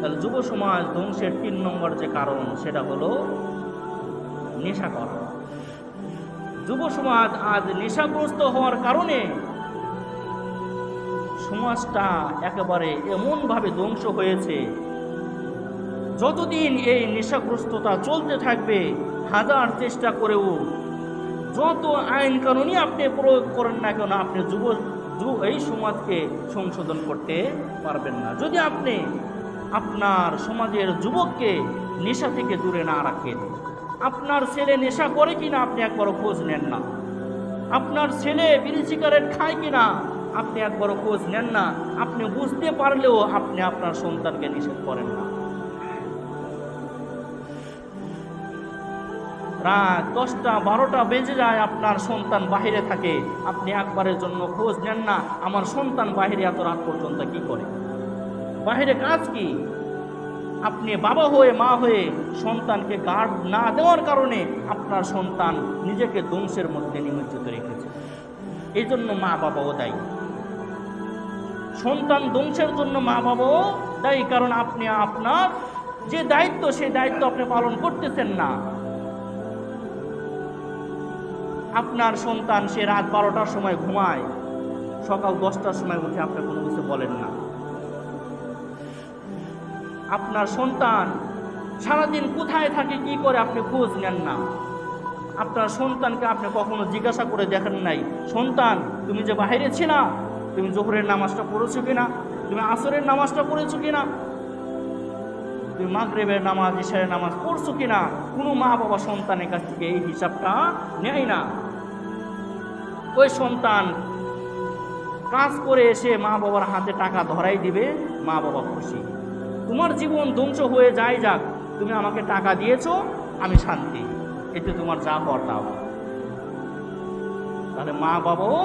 তাহলে যুব সমাজ ধ্বংসের তিন নম্বর যে কারণ, সেটা হলো নেশা করা যুব সমাজ আজ নেশাগ্রস্ত হওয়ার কারণে সমাজটা একেবারে এমনভাবে ধ্বংস হয়েছে, যতদিন এই নেশাগ্রস্ততা চলতে থাকবে, হাজার চেষ্টা করেও যত আইন কানুনই আপনি প্রয়োগ করেন না কেন, আপনি যুব, এই সমাজকে সংশোধন করতে পারবেন না। যদি আপনি আপনার সমাজের যুবককে নেশা থেকে দূরে না রাখেন। আপনার ছেলে নেশা করে কিনা আপনি একবারও খোঁজ নেন না। আপনার ছেলে বিড়ি সিগারেট খায় কিনা আপনি একবারও খোঁজ নেন না। আপনি বুঝতে পারলেও আপনি আপনার সন্তানকে নিষেধ করেন না। রাত দশটা, বারোটা বেজে যায়, আপনার সন্তান বাহিরে থাকে। আপনি একবারের জন্য খোঁজ নেন না। আমার সন্তান বাহিরে এত রাত পর্যন্ত কি করে? বাহিরে কাজ কি? আপনি বাবা হয়ে, মা হয়ে সন্তানকে গার্ড না দেওয়ার কারণে আপনার সন্তান নিজেকে ধ্বংসের মধ্যে নিমজ্জিত রেখেছে। এই জন্য মা বাবাও দায়ী। সন্তান ধ্বংসের জন্য মা বাবাও দায়ী, কারণ আপনি আপনার যে দায়িত্ব, সেই দায়িত্ব আপনি পালন করতেছেন না। আপনার সন্তান সে রাত বারোটার সময় ঘুমায়, সকাল দশটার সময় উঠে আপনি কোনো কিছু বলেন না। আপনার সন্তান সারাদিন কোথায় থাকে, কি করে আপনি খোঁজ নেন না। আপনার সন্তানকে আপনি কখনো জিজ্ঞাসা করে দেখেন নাই, সন্তান, তুমি যে বাইরে ছিলা, তুমি জোহরের নামাজটা পড়েছো কিনা? তুমি আসরের নামাজটা পড়েছো কিনা? তুমি মাগরেবের নামাজ, ইশারের নামাজ পড়ছো কিনা? কোনো মা বাবা সন্তানের কাছ থেকে এই হিসাবটা নেয় না। ওই সন্তান কাজ করে এসে মা বাবার হাতে টাকা ধরাই দিবে মা বাবা খুশি। তোমার জীবন ধ্বংস হয়ে যায় যাক, তুমি আমাকে টাকা দিয়েছ, আমি শান্তি। এতে তোমার যা হবে। তাহলে মা বাবাও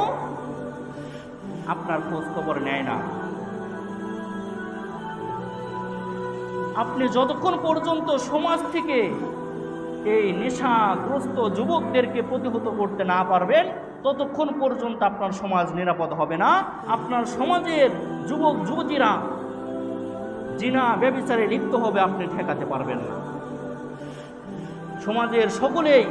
আপনার খোঁজ খবর নেয় না। আপনি যতক্ষণ পর্যন্ত সমাজ থেকে এই নেশাগ্রস্ত যুবকদেরকে প্রতিহত করতে না পারবেন, ততক্ষণ পর্যন্ত আপনার সমাজ নিরাপদ হবে না। আপনার সমাজের যুবক, যুবতীরা জিনা ব্যবচারে লিপ্ত হবে, আপনি ঠেকাতে পারবেন না। সমাজের সকলেই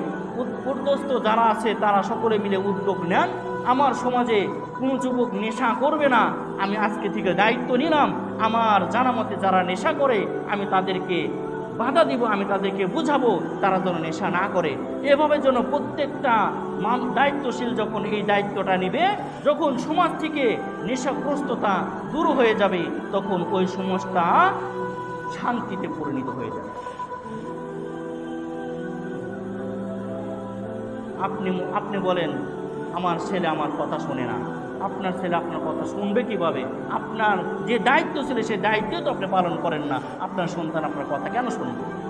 উদ্যস্ত যারা আছে, তারা সকলে মিলে উদ্যোগ নেন। আমার সমাজে কোনো যুবক নেশা করবে না। আমি আজকে থেকে দায়িত্ব নিলাম। আমার জানামতে যারা নেশা করে, আমি তাদেরকে বাধা দিব, আমি তাদেরকে বুঝাবো, তারা যেন নেশা না করে। এভাবে যেন প্রত্যেকটা মান, দায়িত্বশীল যখন এই দায়িত্বটা নিবে, যখন সমাজ থেকে নেশাগ্রস্ততা দূর হয়ে যাবে, তখন ওই সমাজটা শান্তিতে পরিণত হয়ে যাবে। আপনি আপনি বলেন, আমার ছেলে আমার কথা শোনে না। আপনার ছেলে আপনার কথা শুনবে কীভাবে? আপনার যে দায়িত্ব ছিল সেই দায়িত্ব তো আপনি পালন করেন না। আপনার সন্তান আপনার কথা কেন শুনবে?